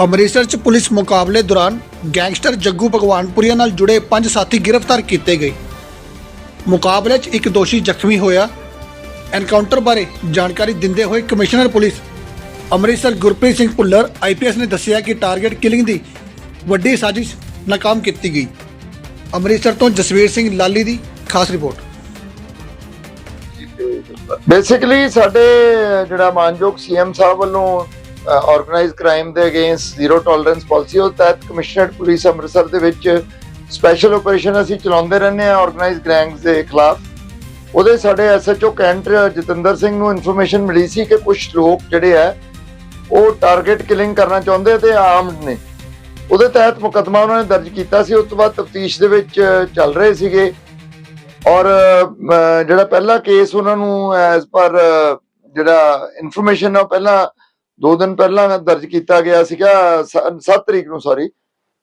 ਅੰਮ੍ਰਿਤਸਰ 'ਚ ਪੁਲਿਸ ਮੁਕਾਬਲੇ ਦੌਰਾਨ ਗੈਂਗਸਟਰ ਜੱਗੂ ਭਗਵਾਨਪੁਰੀਆ ਨਾਲ ਜੁੜੇ ਪੰਜ ਸਾਥੀ ਗ੍ਰਿਫਤਾਰ ਕੀਤੇ ਗਏ। ਮੁਕਾਬਲੇ 'ਚ ਇੱਕ ਦੋਸ਼ੀ ਜ਼ਖਮੀ ਹੋਇਆ। ਐਨਕਾਊਂਟਰ ਬਾਰੇ ਜਾਣਕਾਰੀ ਦਿੰਦੇ ਹੋਏ commissioner police Amritsar Gurpreet Singh Bhullar IPS ਨੇ ਦੱਸਿਆ ਕਿ ਟਾਰਗੇਟ ਕਿਲਿੰਗ ਦੀ ਵੱਡੀ ਸਾਜ਼ਿਸ਼ ਨਾਕਾਮ ਕੀਤੀ ਗਈ। ਅੰਮ੍ਰਿਤਸਰ ਤੋਂ ਜਸਵੀਰ ਸਿੰਘ ਲਾਲੀ ਦੀ ਖਾਸ ਰਿਪੋਰਟ। ਬੇਸਿਕਲੀ ਸਾਡੇ ਜਿਹੜਾ ਮਾਨਯੋਗ ਸੀਐਮ ਸਾਹਿਬ ਵੱਲੋਂ ਆਰਗੇਨਾਈਜ਼ ਕ੍ਰਾਈਮ ਦੇ ਅਗੇਂਸਟ ਜ਼ੀਰੋ ਟੋਲਰੈਂਸ ਪਾਲਿਸੀ ਉਹ ਤਹਿਤ ਕਮਿਸ਼ਨਰਡ ਪੁਲਿਸ ਅੰਮ੍ਰਿਤਸਰ ਦੇ ਵਿੱਚ ਸਪੈਸ਼ਲ ਆਪਰੇਸ਼ਨ ਅਸੀਂ ਚਲਾਉਂਦੇ ਰਹਿੰਦੇ ਆ ਆਰਗੇਨਾਈਜ਼ ਕ੍ਰਾਈਮਸ ਦੇ ਖਿਲਾਫ। ਉਹਦੇ ਸਾਡੇ ਐਸਐਚਓ ਕੈਂਟ ਜਤਿੰਦਰ ਸਿੰਘ ਨੂੰ ਇਨਫੋਰਮੇਸ਼ਨ ਮਿਲੀ ਸੀ ਕਿ ਕੁਝ ਲੋਕ ਜਿਹੜੇ ਆ ਉਹ ਟਾਰਗੇਟ ਕਿਲਿੰਗ ਕਰਨਾ ਚਾਹੁੰਦੇ ਤੇ ਆਰਮਡ ਨੇ। ਉਹਦੇ ਤਹਿਤ ਮੁਕੱਦਮਾ ਉਹਨਾਂ ਨੇ ਦਰਜ ਕੀਤਾ ਸੀ, ਉਸ ਤੋਂ ਬਾਅਦ ਤਫਤੀਸ਼ ਦੇ ਵਿੱਚ ਚੱਲ ਰਹੇ ਸੀਗੇ। ਔਰ ਜਿਹੜਾ ਪਹਿਲਾ ਕੇਸ ਉਹਨਾਂ ਨੂੰ ਐਸ ਪਰ ਜਿਹੜਾ ਇਨਫੋਰਮੇਸ਼ਨ ਹੈ ਪਹਿਲਾਂ ਦੋ ਦਿਨ ਪਹਿਲਾਂ ਦਰਜ ਕੀਤਾ ਗਿਆ ਸੀਗਾ 7 ਤਰੀਕ ਨੂੰ ਸੌਰੀ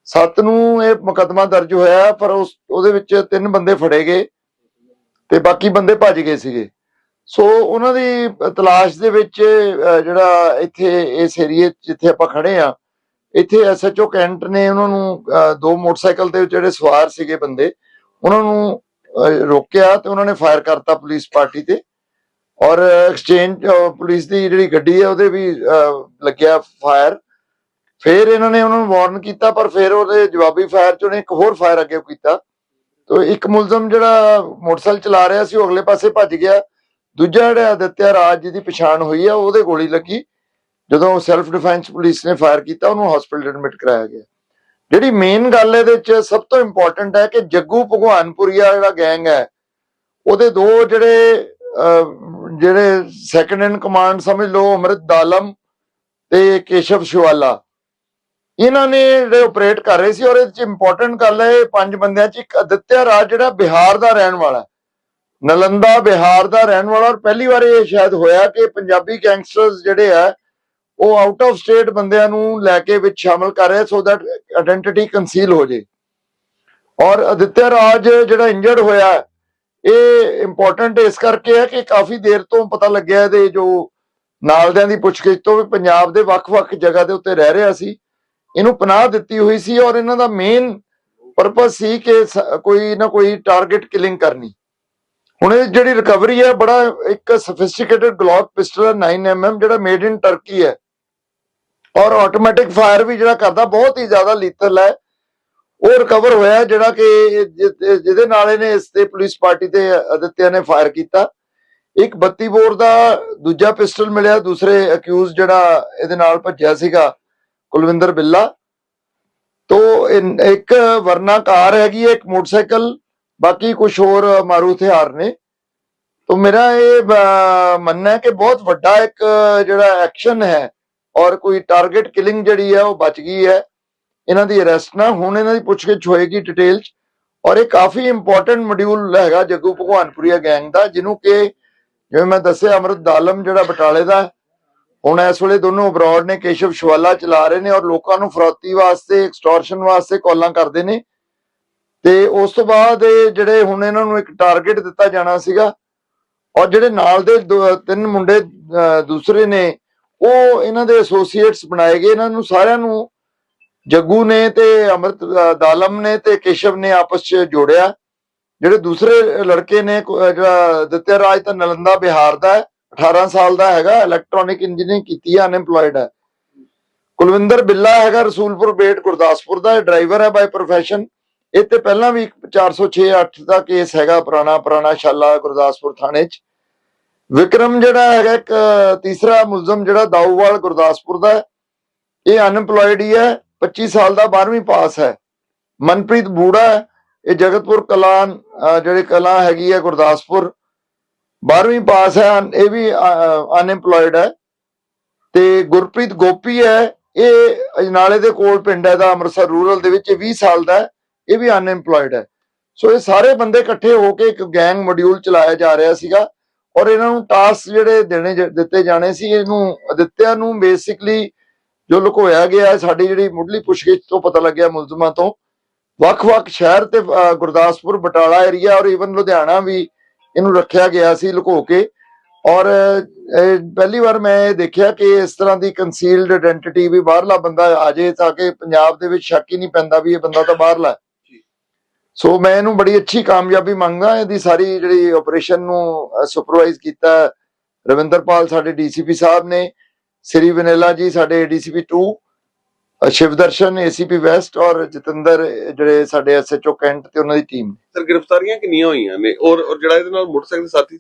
7 ਨੂੰ ਇਹ ਮੁਕੱਦਮਾ ਦਰਜ ਹੋਇਆ, ਪਰ ਉਸ, ਉਹਦੇ ਵਿੱਚ ਤਿੰਨ ਬੰਦੇ ਫੜੇ ਗਏ ਤੇ ਬਾਕੀ ਬੰਦੇ ਭੱਜ ਗਏ ਸੀਗੇ। ਸੋ ਉਹਨਾਂ ਦੀ ਤਲਾਸ਼ ਦੇ ਵਿੱਚ ਜਿਹੜਾ ਇੱਥੇ ਇਸ ਏਰੀਏ ਜਿੱਥੇ ਆਪਾਂ ਖੜੇ ਆ, ਇੱਥੇ ਐਸਐਚਓ ਕੈਂਟ ਨੇ ਉਹਨਾਂ ਨੂੰ ਦੋ ਮੋਟਰਸਾਈਕਲ ਤੇ ਜਿਹੜੇ ਸਵਾਰ ਸੀਗੇ ਬੰਦੇ, ਉਹਨਾਂ ਨੂੰ ਰੋਕਿਆ ਤੇ ਉਹਨਾਂ ਨੇ ਫਾਇਰ ਕਰਤਾ ਪੁਲਿਸ ਪਾਰਟੀ ਤੇ। ਔਰ ਐਕਸਚੇਂਜ ਪੁਲਿਸ ਦੀ ਜਿਹੜੀ ਗੱਡੀ ਹੈ, ਉਹਦੇ ਵੀ ਲੱਗਿਆ ਫਾਇਰ ਫਿਰ ਇਹਨਾਂ ਨੇ ਉਹਨਾਂ ਨੂੰ ਵਾਰਨ ਕੀਤਾ, ਪਰ ਫਿਰ ਉਹਦੇ ਜਵਾਬੀ ਫਾਇਰ ਚ ਉਹਨੇ ਇੱਕ ਹੋਰ ਫਾਇਰ ਅੱਗੇ ਕੀਤਾ। ਤੋ ਇੱਕ ਮੁਲਜ਼ਮ ਜਿਹੜਾ ਮੋਟਰਸਾਈਕਲ ਚਲਾ ਰਿਹਾ ਸੀ, ਉਹ ਅਗਲੇ ਪਾਸੇ ਭੱਜ ਗਿਆ। ਦੂਜਾ ਜਿਹੜਾ ਆਦਿਤਿਆ ਰਾਜ ਜਿਹਦੀ ਪਛਾਣ ਹੋਈ ਆ, ਉਹਦੇ ਗੋਲੀ ਲੱਗੀ। ਜਦੋਂ ਸੈਲਫ ਡਿਫੈਂਸ ਪੁਲਿਸ ਨੇ ਫਾਇਰ ਕੀਤਾ, ਉਹਨੂੰ ਹਸਪੀਟਲ ਐਡਮਿਟ ਕਰਾਇਆ ਗਿਆ। ਜਿਹੜੀ ਮੇਨ ਗੱਲ ਇਹਦੇ ਵਿੱਚ ਸਭ ਤੋਂ ਇੰਪੋਰਟੈਂਟ ਹੈ ਕਿ ਜੱਗੂ ਭਗਵਾਨਪੁਰੀਆ ਜਿਹੜਾ ਗੈਂਗ ਹੈ, ਉਹਦੇ ਦੋ ਜਿਹੜੇ ਜਿਹੜੇ ਸੈਕੰਡ ਇਨ ਕਮਾਂਡ ਸਮਝ ਲਓ, ਅਮਰਿਤ ਦਾਲਮ ਤੇ ਕੇਸ਼ਵ ਸ਼ਿਵਾਲਾ। ਇਹਨਾਂ ਨੇ ਜਿਹੜੇ ਆਪਰੇਟ ਕਰ ਰਹੇ ਸੀ ਔਰ ਇਹ ਚ ਇੰਪੋਰਟੈਂਟ ਗੱਲ ਹੈ, ਇਹ ਪੰਜ ਬੰਦਿਆਂ ਚ ਇੱਕ ਅਦਿੱਤਿਆ ਰਾਜ ਜਿਹੜਾ ਬਿਹਾਰ ਦਾ ਰਹਿਣ ਵਾਲਾ ਨਲੰਦਾ ਬਿਹਾਰ ਦਾ ਰਹਿਣ ਵਾਲਾ ਔਰ ਪਹਿਲੀ ਵਾਰ ਇਹ ਸ਼ਾਇਦ ਹੋਇਆ ਕਿ ਪੰਜਾਬੀ ਗੈਂਗਸਟਰਸ ਜਿਹੜੇ ਆ, ਉਹ ਆਊਟ ਆਫ ਸਟੇਟ ਬੰਦਿਆਂ ਨੂੰ ਲੈ ਕੇ ਵਿੱਚ ਸ਼ਾਮਲ ਕਰ ਰਹੇ ਸੋ ਦੈਟ ਆਇਡੈਂਟੀਟੀ ਕੰਸੀਲ ਹੋ ਜੇ। ਔਰ ਅਦਿੱਤਿਆ ਰਾਜ ਜਿਹੜਾ ਇੰਜਰਡ ਹੋਇਆ ਇਹ ਇੰਪੋਰਟੈਂਟ ਇਸ ਕਰਕੇ ਹੈ ਕਿ ਕਾਫੀ ਦੇਰ ਤੋਂ ਪਤਾ ਲੱਗਿਆ ਇਹਦੇ ਜੋ ਨਾਲਦਿਆਂ ਦੀ ਪੁੱਛਗਿੱਛ ਤੋਂ ਵੀ ਪੰਜਾਬ ਦੇ ਵੱਖ-ਵੱਖ ਜਗ੍ਹਾ ਦੇ ਉੱਤੇ ਰਹਿ ਰਿਹਾ ਸੀ। ਇਹਨੂੰ ਪਨਾਹ ਦਿੱਤੀ ਹੋਈ ਸੀ ਔਰ ਇਹਨਾਂ ਦਾ ਮੇਨ ਪਰਪਸ ਸੀ ਕਿ ਕੋਈ ਨਾ ਕੋਈ ਟਾਰਗੇਟ ਕਿਲਿੰਗ ਕਰਨੀ। ਹੁਣ ਇਹ ਜਿਹੜੀ ਰਿਕਵਰੀ ਹੈ, ਬੜਾ ਇੱਕ ਸਫਿਸਟੀਕੇਟਡ ਗਲੌਕ ਪਿਸਟਲ 9mm ਜਿਹੜਾ ਮੇਡ ਇਨ ਟਰਕੀ ਹੈ। ਔਰ ਆਟੋਮੈਟਿਕ ਫਾਇਰ ਵੀ ਜਿਹੜਾ ਕਰਦਾ, ਬਹੁਤ ਹੀ ਜ਼ਿਆਦਾ ਲੀਥਲ ਹੈ। ਉਹ ਰਿਕਵਰ ਹੋਇਆ ਜਿਹੜਾ ਕਿ ਜਿਹਦੇ ਨਾਲ ਇਹਨੇ ਇਸ ਤੇ ਪੁਲਿਸ ਪਾਰਟੀ ਤੇ ਅਦਿੱਤਿਆ ਨੇ ਫਾਇਰ ਕੀਤਾ। ਇੱਕ 32 ਬੋਰ ਦਾ ਦੂਜਾ ਪਿਸਟਲ ਮਿਲਿਆ, ਦੂਸਰੇ ਅਕਿਊਜ਼ ਜਿਹੜਾ ਇਹਦੇ ਨਾਲ ਭੱਜਿਆ ਸੀਗਾ, ਕੁਲਵਿੰਦਰ ਬਿੱਲਾ। ਤੋ ਇੱਕ ਵਰਨਾ ਕਾਰ ਹੈਗੀ ਹੈ, ਇੱਕ ਮੋਟਰਸਾਈਕਲ, ਬਾਕੀ ਕੁਝ ਹੋਰ ਮਾਰੂ ਹਥਿਆਰ ਨੇ। ਤੋ ਮੇਰਾ ਇਹ ਮੰਨਣਾ ਹੈ ਕਿ ਬਹੁਤ ਵੱਡਾ ਇੱਕ ਜਿਹੜਾ ਐਕਸ਼ਨ ਹੈ, ਔਰ ਕੋਈ ਟਾਰਗੇਟ ਕਿਲਿੰਗ ਜਿਹੜੀ ਹੈ ਉਹ ਬਚ ਗਈ ਹੈ। ਇਹਨਾਂ ਦੀ ਅਰੈਸਟ ਨਾ, ਹੁਣ ਇਹਨਾਂ ਦੀ ਪੁੱਛਗਿੱਛ ਹੋਏਗੀ ਡਿਟੇਲ ਚ। ਔਰ ਇਹ ਕਾਫੀ ਇੰਪੋਰਟੈਂਟ ਮੋਡਿਊਲ ਹੈਗਾ ਜੱਗੂ ਭਗਵਾਨਪੁਰੀਆ ਗੈਂਗ ਦਾ, ਜਿਹਨੂੰ ਕਿ ਜਿਵੇਂ ਮੈਂ ਦੱਸਿਆ, ਅਮਰਤ ਦਾਲਮ ਜਿਹੜਾ ਬਟਾਲੇ ਦਾ ਹੁਣ ਇਸ ਵੇਲੇ ਦੋਨੋਂ ਅਬਰਾਡ ਨੇ, ਕੇਸ਼ਵ ਸ਼ਵਾਲਾ ਚਲਾ ਰਹੇ ਨੇ ਔਰ ਲੋਕਾਂ ਨੂੰ ਫਰੌਤੀ ਵਾਸਤੇ ਐਕਸਟੋਰਸ਼ਨ ਵਾਸਤੇ ਕਾਲਾਂ ਕਰਦੇ ਨੇ। ਤੇ ਉਸ ਤੋਂ ਬਾਅਦ ਇਹ ਜਿਹੜੇ ਹੁਣ ਇਹਨਾਂ ਨੂੰ ਇੱਕ ਟਾਰਗੇਟ ਦਿੱਤਾ ਜਾਣਾ ਸੀਗਾ, ਔਰ ਜਿਹੜੇ ਨਾਲ ਦੇ ਤਿੰਨ ਮੁੰਡੇ ਦੂਸਰੇ ਨੇ, ਉਹ ਇਹਨਾਂ ਦੇ ਐਸੋਸੀਏਟਸ ਬਣਾਏ ਗਏ। ਇਹਨਾਂ ਨੂੰ ਸਾਰਿਆਂ ਨੂੰ ਜੱਗੂ ਨੇ ਤੇ ਅਮਰਤ ਦਾਲਮ ਨੇ ਤੇ ਕੇਸ਼ਵ ਨੇ ਆਪਸ 'ਚ ਜੋੜਿਆ। ਜਿਹੜੇ ਦੂਸਰੇ ਲੜਕੇ ਨੇ ਜਿਹੜਾ ਦਿੱਤਿਆ ਰਾਜ ਤਾਂ ਨਲੰਦਾ ਬਿਹਾਰ ਦਾ 18 ਸਾਲ ਦਾ ਹੈਗਾ ਇਲੈਕਟ੍ਰੋਨਿਕ ਇੰਜੀਨੀਅਰਿੰਗ ਕੀਤੀ ਹੈ ਅਨਐਮਪਲੋਇਡ ਹੈ। ਕੁਲਵਿੰਦਰ ਬਿੱਲਾ ਹੈਗਾ, ਰਸੂਲਪੁਰ ਬੇਟ, ਗੁਰਦਾਸਪੁਰ ਦਾ ਡਰਾਈਵਰ ਹੈ ਬਾਈ ਪ੍ਰੋਫੈਸ਼ਨ ਇਹ ਤੇ ਪਹਿਲਾਂ ਵੀ 406 8 ਦਾ ਕੇਸ ਹੈਗਾ, ਪੁਰਾਣਾ ਪੁਰਾਣਾ ਸ਼ਾਲਾ ਗੁਰਦਾਸਪੁਰ ਥਾਣੇ 'ਚ। ਵਿਕਰਮ ਜਿਹੜਾ ਹੈਗਾ, ਇੱਕ ਤੀਸਰਾ ਮੁਲਜ਼ਮ ਜਿਹੜਾ, ਦਾਊਵਾਲ ਗੁਰਦਾਸਪੁਰ ਦਾ ਇਹ ਅਨਐਮਪਲੋਇਡ ਹੀ ਹੈ। 25 ਸਾਲ ਦਾ 12ਵੀਂ ਪਾਸ ਹੈ। ਮਨਪ੍ਰੀਤ ਬੂੜਾ ਹੈ, ਇਹ ਜਗਤਪੁਰ ਕਲਾਂ ਜਿਹੜੇ ਕਲਾ ਹੈਗੀ ਹੈ ਗੁਰਦਾਸਪੁਰ। 12ਵੀਂ ਪਾਸ ਹੈ ਇਹ ਵੀ ਅਨਐਮਪਲੋਇਡ ਹੈ। ਤੇ ਗੁਰਪ੍ਰੀਤ ਗੋਪੀ ਹੈ। ਇਹ ਅਜਨਾਲੇ ਦੇ ਕੋਲ ਪਿੰਡ ਹੈ ਦਾ ਅੰਮ੍ਰਿਤਸਰ ਰੂਰਲ ਦੇ ਵਿੱਚ। ਇਹ 20 ਸਾਲ ਦਾ ਇਹ ਵੀ ਅਨਐਮਪਲੋਇਡ ਹੈ। ਸੋ ਇਹ ਸਾਰੇ ਬੰਦੇ ਇਕੱਠੇ ਹੋ ਕੇ ਇੱਕ ਗੈਂਗ ਮੋਡਿਊਲ ਚਲਾਇਆ ਜਾ ਰਿਹਾ ਸੀਗਾ। ਔਰ ਇਹਨਾਂ ਨੂੰ ਟਾਸਕ ਜਿਹੜੇ ਦੇਣੇ ਦਿੱਤੇ ਜਾਣੇ ਸੀ ਇਹਨੂੰ ਅਦਿੱਤਿਆ ਨੂੰ ਬੇਸਿਕਲੀ ਜੋ ਲੁਕੋਇਆ ਗਿਆ ਸਾਡੀ ਜਿਹੜੀ ਮੁੱਢਲੀ ਪੁੱਛਗਿੱਛ ਤੋਂ ਪਤਾ ਲੱਗਿਆ ਮੁਲਜ਼ਮਾਂ ਤੋਂ ਵੱਖ-ਵੱਖ ਸ਼ਹਿਰ ਤੇ ਗੁਰਦਾਸਪੁਰ ਬਟਾਲਾ ਏਰੀਆ ਔਰ ਈਵਨ ਲੁਧਿਆਣਾ ਵੀ ਇਹਨੂੰ ਰੱਖਿਆ ਗਿਆ ਸੀ ਲੁਕੋ ਕੇ। ਔਰ ਪਹਿਲੀ ਵਾਰ ਮੈਂ ਇਹ ਦੇਖਿਆ ਕਿ ਇਸ ਤਰ੍ਹਾਂ ਦੀ ਕਨਸੀਲਡ ਆਇਡੈਂਟੀਟੀ ਵੀ ਬਾਹਰਲਾ ਬੰਦਾ ਆ ਜੇ ਤਾਂ ਕਿ ਪੰਜਾਬ ਦੇ ਵਿੱਚ ਸ਼ੱਕ ਹੀ ਨਹੀਂ ਪੈਂਦਾ ਵੀ ਇਹ ਬੰਦਾ ਤਾਂ ਬਾਹਰਲਾ। ਸੋ ਮੈਂ ਇਹਨੂੰ ਬੜੀ ਅੱਛੀ ਕਾਮਯਾਬੀ ਮੰਗਦਾ ਇਹਦੀ ਸਾਰੀ ਜਿਹੜੀ ਆਪਰੇਸ਼ਨ ਨੂੰ ਸੁਪਰਵਾਈਜ਼ ਕੀਤਾ ਰਵਿੰਦਰਪਾਲ ਸਾਡੇ ਡੀਸੀਪੀ ਸਾਹਿਬ ਨੇ। ਸ੍ਰੀ ਵਨੇਲਾ ਜੀ ਸਾਡੇ ਡੀਸੀਪੀ 2 ਅ, ਸ਼ਿਵਦਰਸ਼ਨ ਏਸੀਪੀ ਵੈਸਟ ਔਰ ਜਤਿੰਦਰ ਜਿਹੜੇ ਸਾਡੇ ਐਸਐਚਓ ਕੈਂਟ ਤੇ ਉਹਨਾਂ ਦੀ ਟੀਮ ਸਰ ਗ੍ਰਿਫਤਾਰੀਆਂ ਕਿੰਨੀਆਂ ਹੋਈਆਂ ਨੇ? ਔਰ ਔਰ ਜਿਹੜਾ ਇਹਦੇ ਨਾਲ ਮੋਟਰਸਾਈਕਲ ਸਾਥੀ